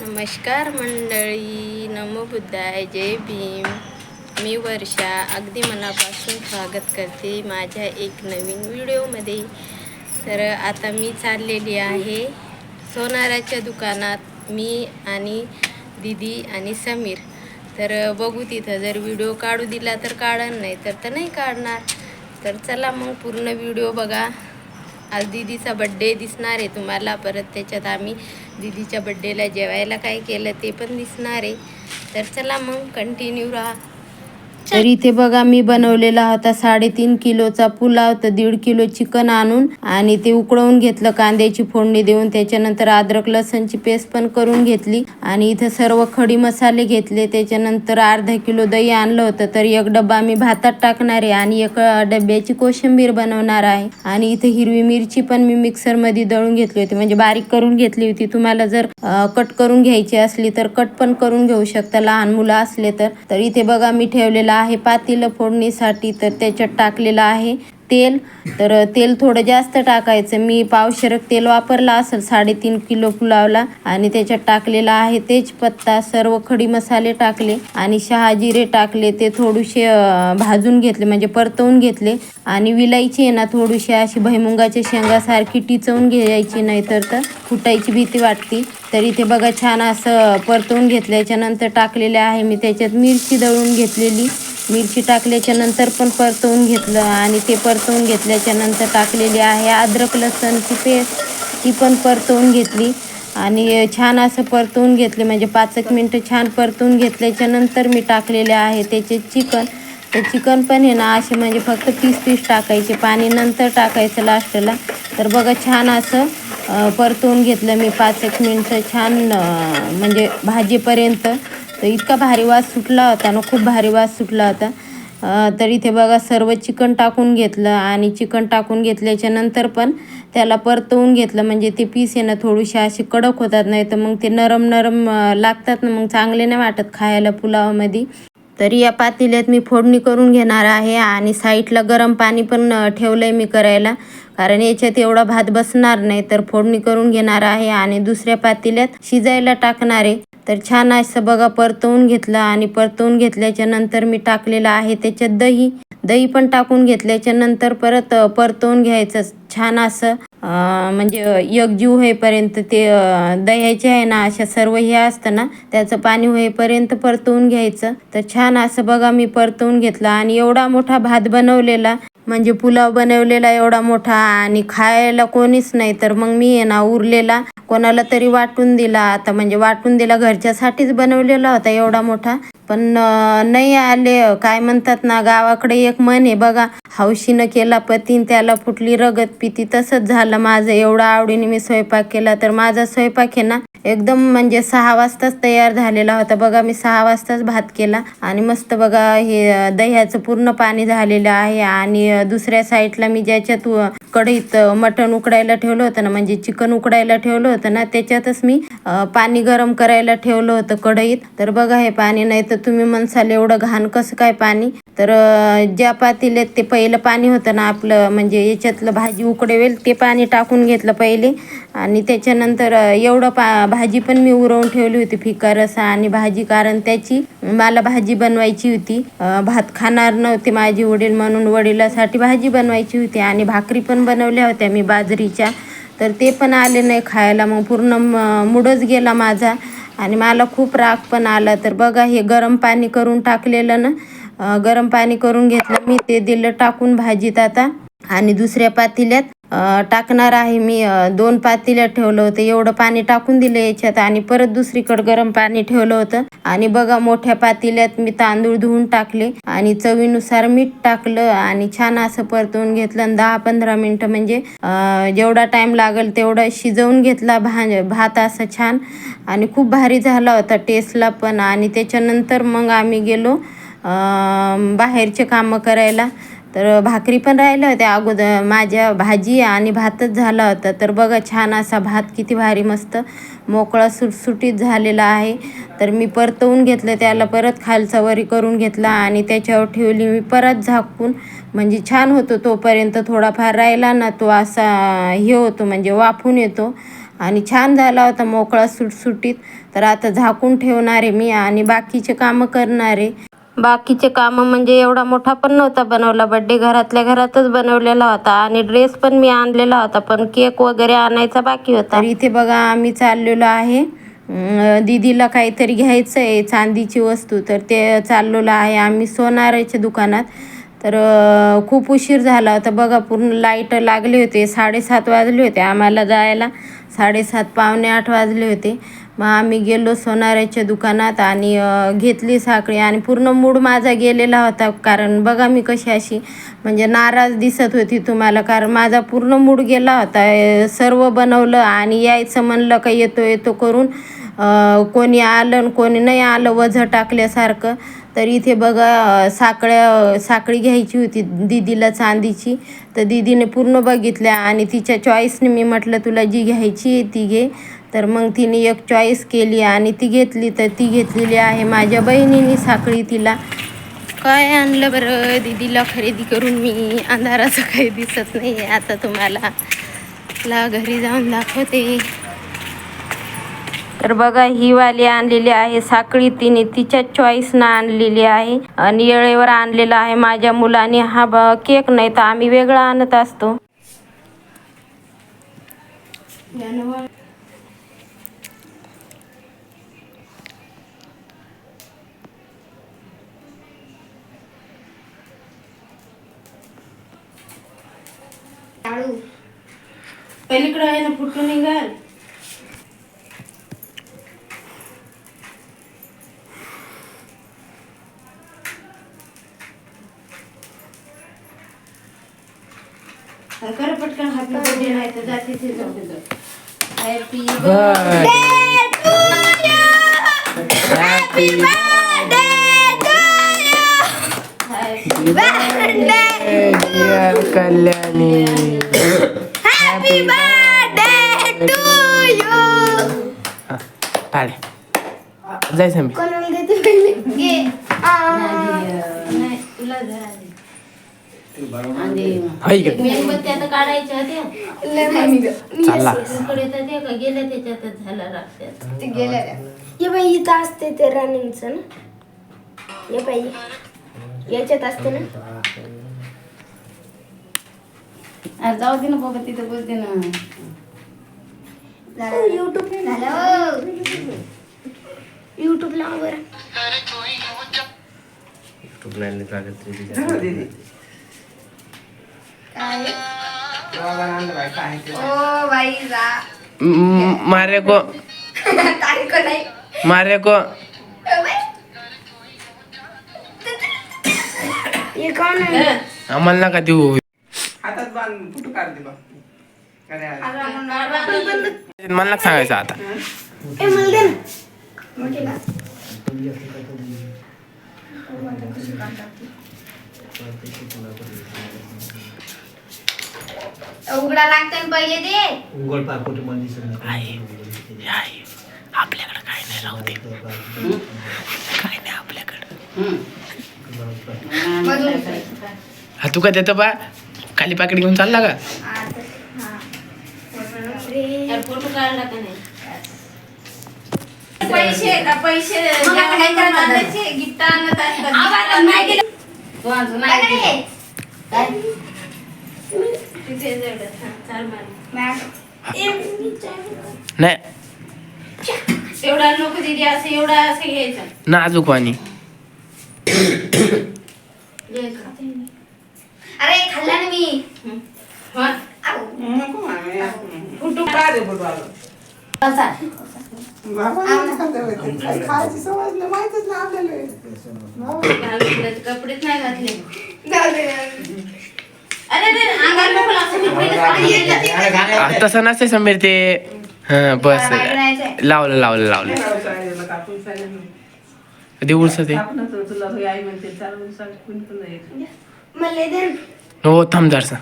नमस्कार मंडळी नमो बुद्धाय जय भीम. मी वर्षा अगदी मनापासून स्वागत करते माझ्या एक नवीन व्हिडिओमध्ये. तर आता मी चाललेली आहे सोनाराच्या दुकानात मी आणि दिदी आणि समीर. तर बघू तिथं जर व्हिडिओ काढू दिला तर काढणार नाही तर तर नाही काढणार. तर चला मग पूर्ण व्हिडिओ बघा. आज दीदीचा बड्डे दिसणार आहे. तुम्हाला परत त्याच्यात आम्ही दीदीच्या बड्डेला जेवायला काय केलं ते पण दिसणार आहे. तर चला मग कंटिन्यू राहा. तर इथे बघा मी बनवलेला होता साडेतीन किलोचा पुलाव तर दीड किलो चिकन आणून आणि ते उकळवून घेतलं कांद्याची फोडणी देऊन. त्याच्यानंतर अद्रक लसणची पेस्ट पण करून घेतली आणि इथं सर्व खडी मसाले घेतले. त्याच्यानंतर अर्धा किलो दही आणलं होतं तर एक डब्बा मी भातात टाकणार आहे आणि एक डब्याची कोशिंबीर बनवणार आहे. आणि इथे हिरवी मिरची पण मी मिक्सरमध्ये दळून घेतली होती म्हणजे बारीक करून घेतली होती. तुम्हाला जर कट करून घ्यायची असली तर कट पण करून घेऊ शकता लहान मुलं असले तर इथे बघा मी ठेवलेला आहे पातेलं फोडणीसाठी तर त्याच्यात टाकलेलं आहे तेल. तर तेल थोडं जास्त टाकायचं. मी पावशरक तेल वापरला असेल साडेतीन किलो पुलावला. आणि त्याच्यात टाकलेला आहे तेजपत्ता सर्व खडी मसाले टाकले. आणि शहाजिरे टाकले ते थोडेसे भाजून घेतले म्हणजे परतवून घेतले. आणि विलायची आहे ना थोडीशी अशी भैमुंगाच्या शेंगासारखी टिचवून घ्यायची नाही तर फुटायची भीती वाटते. तर इथे बघा छान असं परतवून घेतल्याच्यानंतर टाकलेले आहे मी त्याच्यात मिरची दळून घेतलेली. मिरची टाकल्याच्या नंतर पण परतवून घेतलं आणि ते परतवून घेतल्याच्या नंतर टाकलेली आहे अद्रक लसणची पेस्ट ती पण परतवून घेतली. आणि छान असं परतवून घेतले म्हणजे पाच एक मिनटं छान परतवून घेतल्याच्या नंतर मी टाकलेले आहे त्याचे चिकन. तर चिकन पण आहे ना असे म्हणजे फक्त पीस पीस टाकायचे पाणी नंतर टाकायचं लास्टला. तर बघा छान असं परतवून घेतलं मी पाच एक मिनटं छान म्हणजे भाजीपर्यंत. तर इतका भारी वास सुटला होता ना खूप भारी वास सुटला होता. तर इथे बघा सर्व चिकन टाकून घेतलं आणि चिकन टाकून घेतल्याच्या नंतर पण त्याला परतवून घेतलं. म्हणजे ते पीस आहे ना थोडीशी अशी कडक होतात नाही तर मग ते नरम नरम लागतात ना मग चांगले नाही वाटत खायला पुलावामध्ये. तर या पातेल्यात मी फोडणी करून घेणार आहे आणि साईडला गरम पाणी पण ठेवलं आहे मी करायला. कारण याच्यात एवढा भात बसणार नाही तर फोडणी करून घेणार आहे आणि दुसऱ्या पातेल्यात शिजायला टाकणार आहे. तर छान असं बघा परतवून घेतलं आणि परतवून घेतल्याच्या नंतर मी टाकलेलं आहे. त्याच्यात दही दही पण टाकून घेतल्याच्या नंतर परत परतवून घ्यायचं. छान असं म्हणजे एकजीव होईपर्यंत ते दह्याचे आहे ना अशा सर्व हे असतं ना त्याचं पाणी होईपर्यंत परतवून घ्यायचं. तर छान असं बघा मी परतवून घेतलं आणि एवढा मोठा भात बनवलेला. म्हणजे पुलाव बनवलेला एवढा मोठा आणि खायला कोणीच नाही तर मग मी आहे ना उरलेला. कोणाला तरी वाटून दिला. आता म्हणजे वाटून दिला घरच्यासाठीच बनवलेला होता एवढा मोठा. पण नाही आले. काय म्हणतात ना गावाकडे एक मन आहे बघा हौशीनं केला पतीन त्याला फुटली रगत पिती. तसंच झालं माझं. एवढा आवडीने मी स्वयंपाक केला तर माझा स्वयंपाक आहे ना एकदम म्हणजे सहा वाजताच तयार झालेला होता. बघा मी सहा वाजताच भात केला आणि मस्त बघा हे दह्याचं पूर्ण पाणी झालेलं आहे. आणि दुसऱ्या साईडला मी ज्याच्यात कढईत मटण उकडायला ठेवलं होतं ना म्हणजे चिकन उकडायला ठेवलं होतं ना त्याच्यातच मी पाणी गरम करायला ठेवलं होतं कढईत. तर बघा हे पाणी नाही तर तुम्ही म्हणसाल एवढं घाण कसं काय पाणी? तर ज्या पातीले ते पहिले पाणी होतं ना आपलं म्हणजे याच्यातलं भाजी उकडेवेल ते पाणी टाकून घेतलं पहिले. आणि त्याच्यानंतर एवढं पा भाजी पण मी उरवून ठेवली होती फिका रसा आणि भाजी. कारण त्याची मला भाजी बनवायची होती. भात खाणार नव्हते माझे वडील म्हणून वडिलासाठी भाजी बनवायची होती. आणि भाकरी पण बनवल्या होत्या मी बाजरीच्या. तर ते पण आले नाही खायला. मग पूर्ण मुडच गेला माझा. आणि मला खूप राग पण आला. तर बघा हे गरम पाणी करून टाकलेलं ना गरम पाणी करून घेतलं. मी ते दिलं टाकून भाजीत आता. आणि दुसऱ्या पातेल्यात टाकणार आहे मी. दोन पातेल्या ठेवलं होतं. एवढं पाणी टाकून दिलं याच्यात आणि परत दुसरीकडे गरम पाणी ठेवलं होतं. आणि बघा मोठ्या पातेल्यात मी तांदूळ धुवून टाकले. आणि चवीनुसार मीठ टाकलं आणि छान असं परतवून घेतलं. आणि दहा पंधरा मिनटं म्हणजे जेवढा टाइम लागेल तेवढा शिजवून घेतला भा भात असं छान. आणि खूप भारी झाला होता टेस्टला पण. आणि त्याच्यानंतर मग आम्ही गेलो बाहेरचे कामं करायला. तर भाकरी पण राहिल्या होत्या. अगोदर माझ्या भाजी आणि भातच झाला होता. तर बघा छान असा भात किती भारी मस्त मोकळा सुटसुटीत झालेला आहे. तर मी परतवून घेतलं. त्याला परत खालचा वरी करून घेतला आणि त्याच्यावर ठेवली मी. परत झाकून म्हणजे छान होतो तोपर्यंत. थोडाफार राहिला ना तो असा हे होतो म्हणजे वाफून येतो. आणि छान झाला होता मोकळा सुटसुटीत. तर आता झाकून ठेवणार आहे मी आणि बाकीचे कामं करणार आहे. बाकीचे कामं म्हणजे एवढा मोठा पण नव्हता बनवला. बड्डे घरातल्या घरातच बनवलेला होता आणि ड्रेस पण मी आणलेला होता पण केक वगैरे आणायचा बाकी होता. इथे बघा आम्ही चाललेलो आहे. दीदीला काहीतरी घ्यायचं आहे चांदीची वस्तू तर ते चाललेलं आहे आम्ही सोनाराच्या दुकानात. तर खूप उशीर झाला. होता बघा पूर्ण लाइट लागले होते. साडेसात वाजले होते आम्हाला जायला. साडेसात पावणे आठ वाजले होते. मग आम्ही गेलो सोनाऱ्याच्या दुकानात आणि घेतली साखळी आणि पूर्ण मूड माझा गेलेला होता. कारण बघा मी कशी अशी म्हणजे नाराज दिसत होती तुम्हाला. कारण माझा पूर्ण मूड गेला होता. सर्व बनवलं आणि यायचं म्हणलं का येतो येतो करून कोणी आलं आणि कोणी नाही आलं वझं टाकल्यासारखं. तर इथे बघा साकळ्या साखळ्या साखळी घ्यायची होती दीदीला चांदीची. तर दीदीने पूर्ण बघितल्या आणि तिच्या चॉईसने मी म्हटलं तुला जी घ्यायची आहे ती घे. तर मग तिने एक चॉईस केली आणि ती घेतली. तर ती घेतलेली आहे माझ्या बहिणीने साखळी तिला. काय आणलं बरं दीदीला खरेदी करून मी? अंधाराचं काही दिसत नाही आहे आता तुम्हाला. ला घरी जाऊन दाखवते. तर बघा ही वाली आणलेली आहे साखळी तिने तिच्या चॉईसनं आणलेली आहे. आणि येळेवर आणलेला आहे माझ्या मुलाने. हा ब केक नाही तर आम्ही वेगळा आणत असतो. पलीकडे आहे ना फुटून निघाल. Happy birthday to you. Happy birthday to you. Happy birthday, dear Kalyani. Happy birthday to you. Vale. Dai sambil. Kalau nggak tuh balik. Nadia. Nadia. हाय इकडे. मेणबत्त्या आता काढायच्या होत्या. चालला. इकडे तर ते का गेल्या त्याच्यातच झाला ये बाई इथं असते ते रनिंगचं ना. ये बाई याच्यात असते ना. अरे जाऊ दे ना बाबा तिथं बोलते ना. युट्यूब झालं युट्यूब लाव बरं. ओ जा. मारे को तारीख नाही. मारे को हे कोण आहे? आम्हाला नका देऊ. हातात बांध फुटू काढ दे बा अरे अरे. मला नका सांगायचं आता. ए मला दे ना. मोठी का? उघडा लागतं पहिले ते. आई, आई, आपल्याकडे काय नाही राहू दे. काय नाही आपल्याकडे. हा तू का देतो बा? खाली पाकिट घेऊन चालला का? फोटो काढला का नाही पैसे पैसे गिफ्ट आणत असतात. नाही दिलं. नाही. एवढा नको दिदी असं एवढा असं घ्यायचं. नाजूक वाणी. अरे खाल्ला ना मी. हा. फुटू फुटू आलं. बसा. तसं नसते समीर ते हा बस लावलं लावलं लावलं. कधी ते आपणच तुला आई म्हणते चालून सांग कोणी पण नाही मला दे ना. हो थांब जरसा